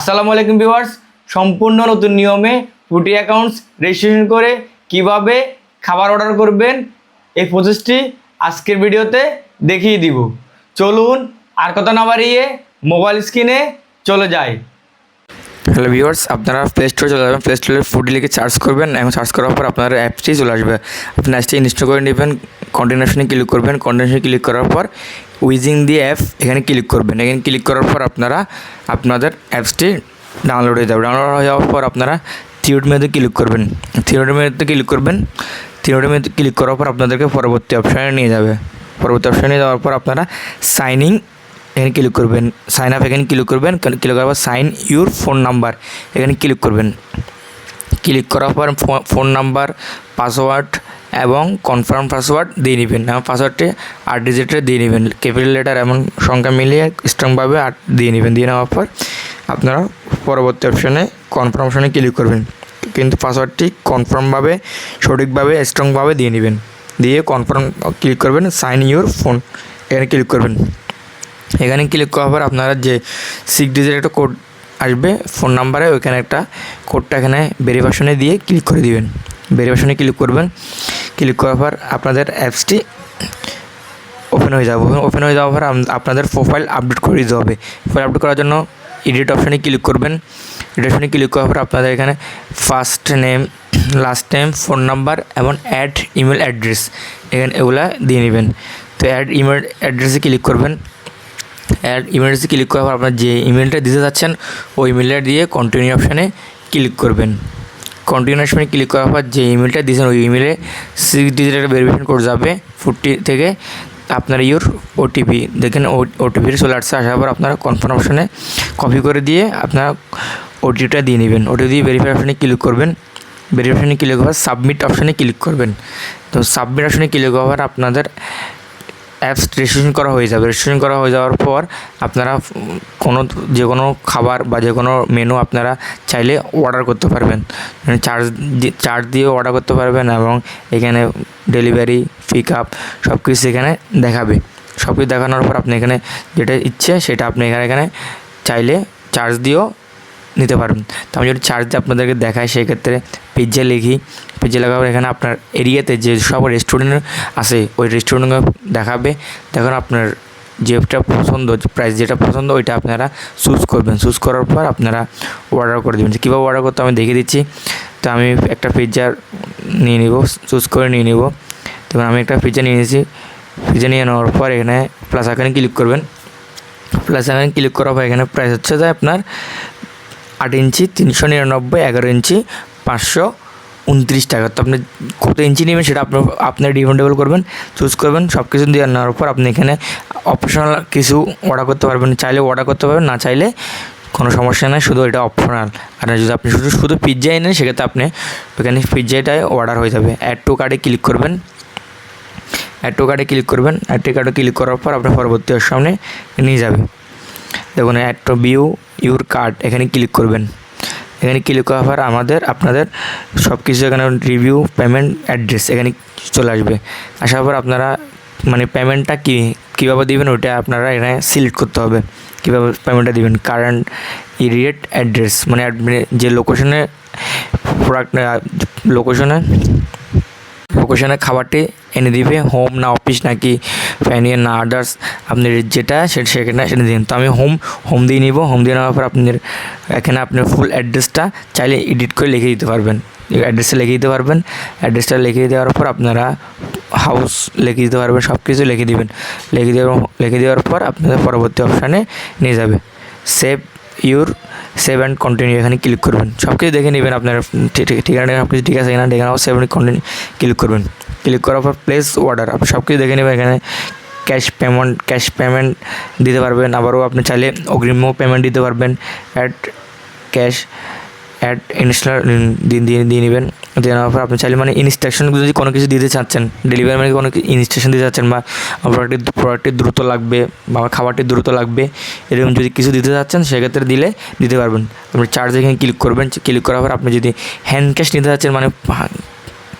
আসসালামু আলাইকুম ভিউয়ার্স, সম্পূর্ণ নতুন নিয়মে ফুটি অ্যাকাউন্টস রেজিস্ট্রেশন করে কীভাবে খাবার অর্ডার করবেন এই প্রসেসটি আজকের ভিডিওতে দেখিয়ে দিব। চলুন আর কথা না বাড়িয়ে মোবাইল স্ক্রিনে চলে যাই। হ্যালো ভিউয়ার্স আপনারা প্লে স্টোরে চলে যাবেন প্লে স্টোরে ফুডি লিখে সার্চ করবেন, এবং সার্চ করার পর আপনার অ্যাপসটি চলে আসবে। আপনি অ্যাপসটি ইনস্টল করে নেবেন কন্টিনিউশনে ক্লিক করবেন। কন্টিনিউশনে ক্লিক করার পর উইজিং দি অ্যাপ এখানে ক্লিক করবেন। এখানে ক্লিক করার পর আপনারা আপনাদের অ্যাপসটি ডাউনলোড হয়ে যাবে। ডাউনলোড হয়ে যাওয়ার পর আপনারা থিওড মেয়েতে ক্লিক করবেন। থিওড মেয়েতে ক্লিক করবেন। থিওড মেয়েতে ক্লিক করার পর আপনাদেরকে পরবর্তী অপশানে নিয়ে যাবে। পরবর্তী অপশানে যাওয়ার পর আপনারা সাইনিং এখানে ক্লিক করবেন। সাইন আপ এখানে ক্লিক করবেন। ক্লিক করার পর সাইন ইউর ফোন নাম্বার এখানে ক্লিক করবেন। ক্লিক করার পর ফোন নাম্বার পাসওয়ার্ড এবং কনফার্ম পাসওয়ার্ড দিয়ে নেবেন। এবং পাসওয়ার্ডটি আট ডিজিটের দিয়ে নেবেন। ক্যাপিটাল লেটার এমন সংখ্যা মিলিয়ে স্ট্রংভাবে আট দিয়ে নেবেন। দিয়ে নেওয়ার পর আপনারা পরবর্তী অপশানে কনফার্ম অপশানে ক্লিক করবেন। কিন্তু পাসওয়ার্ডটি কনফার্মভাবে সঠিকভাবে স্ট্রংভাবে দিয়ে নেবেন। দিয়ে কনফার্ম ক্লিক করবেন সাইন ইউর ফোন এখানে ক্লিক করবেন। এখানে ক্লিক করার পর আপনারা যে সিক্স ডিজিট একটা কোড আসবে ফোন নাম্বারে ওইখানে একটা কোডটা এখানে ভেরিফিকেশনে দিয়ে ক্লিক করে দিবেন। ভেরিফিকেশনে ক্লিক করবেন। ক্লিক করার পর আপনাদের অ্যাপসটি ওপেন হয়ে যাবে। ওপেন হয়ে যাওয়ার পর আপনাদের প্রোফাইল আপডেট করে দিতে হবে। প্রোফাইল আপডেট করার জন্য এডিট অপশানে ক্লিক করবেন। এডিট অপশানে ক্লিক করার পর আপনাদের এখানে first name last name phone number এবং অ্যাড ইমেল অ্যাড্রেস এখানে এগুলা দিয়ে নেবেন। তো অ্যাড ইমেল অ্যাড্রেসে ক্লিক করবেন। অ্যাড ইমেলসে ক্লিক করার পর আপনার যে ইমেলটা দিতে যাচ্ছেন, ওই ইমেলটা দিয়ে কন্টিনিউ অপশানে ক্লিক করবেন। কন্টিনিউ অপশানে ক্লিক করার পর যে ইমেলটা দিয়েছেন, ওই ইমেলে সিক্স ডিজিটের ভেরিফিকেশন কোড যাবে ফুটটি থেকে আপনার ইউর ওটিপি দেখেন ওটিপির চলে আসছে, আসার পর আপনারা কনফার্ম অপশানে কপি করে দিয়ে আপনারা ওটিপিটা দিয়ে নেবেন। ওটিপি দিয়ে ভেরিফাই অপশানে ক্লিক করবেন। ভেরিফিকেশনে ক্লিক হওয়ার সাবমিট অপশানে ক্লিক করবেন। তো সাবমিট অপশানে ক্লিক হওয়ার আপনাদের অ্যাপস রেজিস্ট্রেশন করা হয়ে যাবে। রেজিস্ট্রেশন করা হয়ে যাওয়ার পর আপনারা কোনো, যে কোনো খাবার বা যে কোনো মেনু আপনারা চাইলে অর্ডার করতে পারবেন। চার্জ চার্জ দিয়ে অর্ডার করতে পারবেন এবং এখানে ডেলিভারি পিক আপ সব কিছু এখানে দেখাবে। সব কিছু দেখানোর পর আপনি এখানে যেটা ইচ্ছে সেটা আপনি এখানে এখানে চাইলে চার্জ দিয়েও নিতে পারবেন। তো আমি যদি চার্জ দিয়ে আপনাদেরকে দেখাই সেক্ষেত্রে পিজ্জা লিখি। পিজ্জা লেখার এখানে আপনার এরিয়াতে যে সব রেস্টুরেন্ট আছে, ওই রেস্টুরেন্ট দেখাবে। দেখুন আপনার যেটা পছন্দ প্রাইস যেটা পছন্দ, ওইটা আপনারা চুজ করবেন। চুজ করার পর আপনারা অর্ডার করে দেবেন। কীভাবে অর্ডার করতে আমি দেখিয়ে দিচ্ছি। তো আমি একটা পিৎজা নিয়ে নিব চুজ করে নিয়ে নিব। দেখুন, আমি একটা পিৎজা নিয়ে নিয়েছি। পিৎজা নিয়ে নেওয়ার পর এখানে প্লাস এখানে ক্লিক করবেন। প্লাস এখানে ক্লিক করার পর এখানে প্রাইস হচ্ছে যে আপনার আট ইঞ্চি, তিনশো নিরানব্বই, এগারো ইঞ্চি, পাঁচশো উনত্রিশ টাকা। তো আপনি কত ইঞ্চি নেবেন সেটা আপনার আপনার ডিপেন্ডেবল করবেন, চুজ করবেন সব কিছু দিয়ে নেওয়ার পর আপনি এখানে অপশনাল কিছু অর্ডার করতে পারবেন। চাইলে অর্ডার করতে পারবেন, না চাইলে কোনো সমস্যা নেই, শুধু এটা অপশনাল আর যদি আপনি শুধু শুধু পিৎজাই নেন সেক্ষেত্রে আপনি ওখানে পিৎজাটাই অর্ডার হয়ে যাবে। অ্যাড টু কার্ডে ক্লিক করবেন। অ্যাড টু কার্ডে ক্লিক করবেন। অ্যাড টু কার্ডে ক্লিক করার পর আপনার পরবর্তী সামনে নিয়ে যাবে। দেখুন add to view your cart এখানে ক্লিক করবেন। এখানে ক্লিক করার পর আমাদের, আপনাদের সব কিছু এখানে রিভিউ পেমেন্ট অ্যাড্রেস এখানে চলে আসবে। আসার পর আপনারা মানে পেমেন্টটা কী, কীভাবে দিবেন ওইটা আপনারা এখানে সিলেক্ট করতে হবে। কীভাবে পেমেন্টটা দিবেন? কারেন্ট ইরিয়েট অ্যাড্রেস মানে যে লোকেশনে প্রোডাক্ট লোকেশনে লোকেশনে খাবারটি এনে দিবে হোম না অফিস নাকি ফ্যানিয়ার না আদার্স আপনি যেটা সেটা সেখানে সেটা দিন। তো আমি হোম হোম দিয়ে নিব। হোম দিয়ে নেওয়ার পর আপনার এখানে আপনার ফুল অ্যাড্রেসটা চাইলে এডিট করে লিখে দিতে পারবেন। অ্যাড্রেসটা লিখে দিতে পারবেন। অ্যাড্রেসটা লিখে দেওয়ার পর আপনারা হাউস লিখে দিতে পারবেন সব কিছু লিখে দিবেন। লিখে দেওয়ার লিখে দেওয়ার পর আপনাদের পরবর্তী অপশানে নিয়ে যাবে। Save your save and continue এখানে ক্লিক করবেন। সব কিছু দেখে নেবেন আপনার ঠিক- ঠিক- ঠিকানা সব কিছু ঠিক আছে এখানে ঠিকানা সেভ অ্যান্ড কন্টিনিউ ক্লিক করবেন। ক্লিক করার পর প্লেস অর্ডার আপনি সব কিছু দেখে নেবেন এখানে। ক্যাশ পেমেন্ট ক্যাশ পেমেন্ট দিতে পারবেন। আবারও আপনি চাইলে অগ্রিমও পেমেন্ট দিতে পারবেন। অ্যাড ক্যাশ অ্যাড ইনস্টল দিয়ে দিয়ে নেবেন। দিয়ে নেওয়ার পর আপনি চাইলে মানে ইনস্ট্রাকশন যদি কোনো কিছু দিতে চাচ্ছেন ডেলিভারি মানে কোনো ইনস্ট্রাকশন দিতে চাচ্ছেন বা প্রোডাক্টটি প্রোডাক্টটি দ্রুত লাগবে বা খাবারটি দ্রুত লাগবে, এরকম যদি কিছু দিতে চাচ্ছেন সেক্ষেত্রে দিলে দিতে পারবেন। আপনি চার্জ এখানে ক্লিক করবেন ক্লিক করার পর আপনি যদি হ্যান্ড ক্যাশ নিতে চাচ্ছেন মানে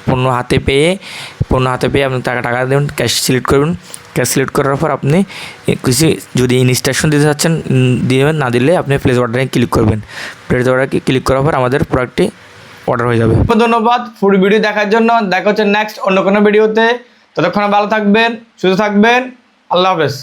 পণ্য হাতে পেয়ে পণ্য হাতে পেয়ে আপনি টাকা টাকা দেবেন ক্যাশ সিলেক্ট করবেন। ক্যাশ সিলেক্ট করার পর আপনি কিছু যদি ইনস্ট্রাকশন দিতে চাচ্ছেন দিয়ে দিবেন না দিলে আপনি প্লেস অর্ডারে ক্লিক করবেন। প্লেস অর্ডারে ক্লিক করার পর আমাদের প্রোডাক্টটি অর্ডার হয়ে যাবে। ধন্যবাদ ফুড ভিডিও দেখার জন্য। দেখা হচ্ছে নেক্সট অন্য কোনো ভিডিওতে ততক্ষণ ভালো থাকবেন, সুস্থ থাকবেন। আল্লাহ হাফেজ।